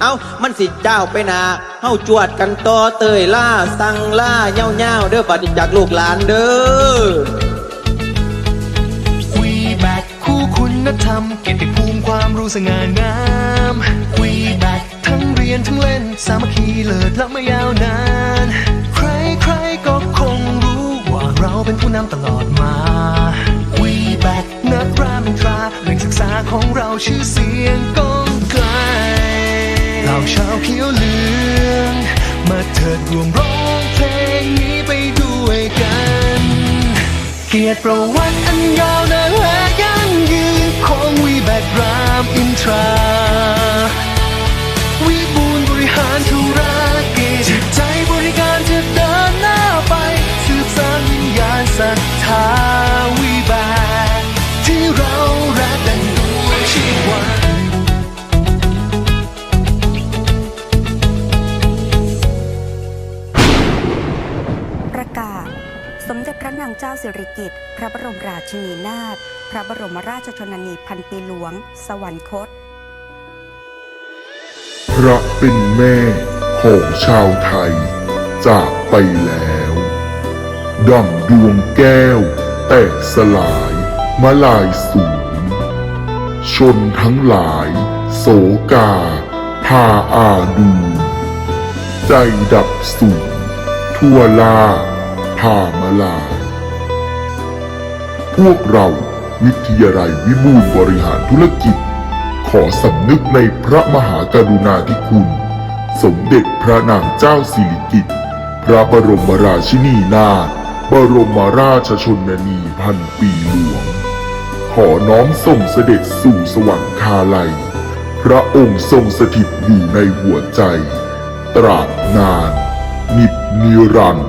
เอามันสิเจ้าไปนาเฮาจวดกันต่อเตยล่าสั่งล่าเย่าเย่าเด้อบัดจากลูกหลานเด้อวีแบกคู่คุณธรรมเกียรติภูมิความรู้สง่างามวีแบกทั้งเรียนทั้งเล่น สามัคคีเลิศและไม่ยาวนาน ใครใครก็คงรู้ว่าเราเป็นผู้นำตลอดมาวีแบกนักรามอินทราแหล่งศึกษาของเราชื่อเสียงก้องไกล เราชาวเขียวเหลือง มาเถิดรวมร้องเพลงนี้ไปด้วยกัน เกียรติประวัติ สมเด็จพระนางเจ้าสิริกิติ์ พระบรมราชินีนาถ พระบรมราชชนนีพันปีหลวง สวรรคต พระเป็นแม่ของชาวไทย จากไปแล้วดั่งดวงแก้ว แตกสลายมาลายสูญชนทั้งหลาย โศกา พาอาดู ใจดับสูญทั่วลา พามาลายพวกเราวิทยาลัยวิบูลบริหารธุรกิจ ขอสำนึกในพระมหากรุณาธิคุณ สมเด็จพระนางเจ้าสิริกิติ์พระบรมราชินีนาถบรมราชชนนีพันปีหลวง ขอน้อมส่งเสด็จสู่สวรรคาลัย พระองค์ทรงสถิตอยู่ในหัวใจ ตราบนาน นิบนิรันดร์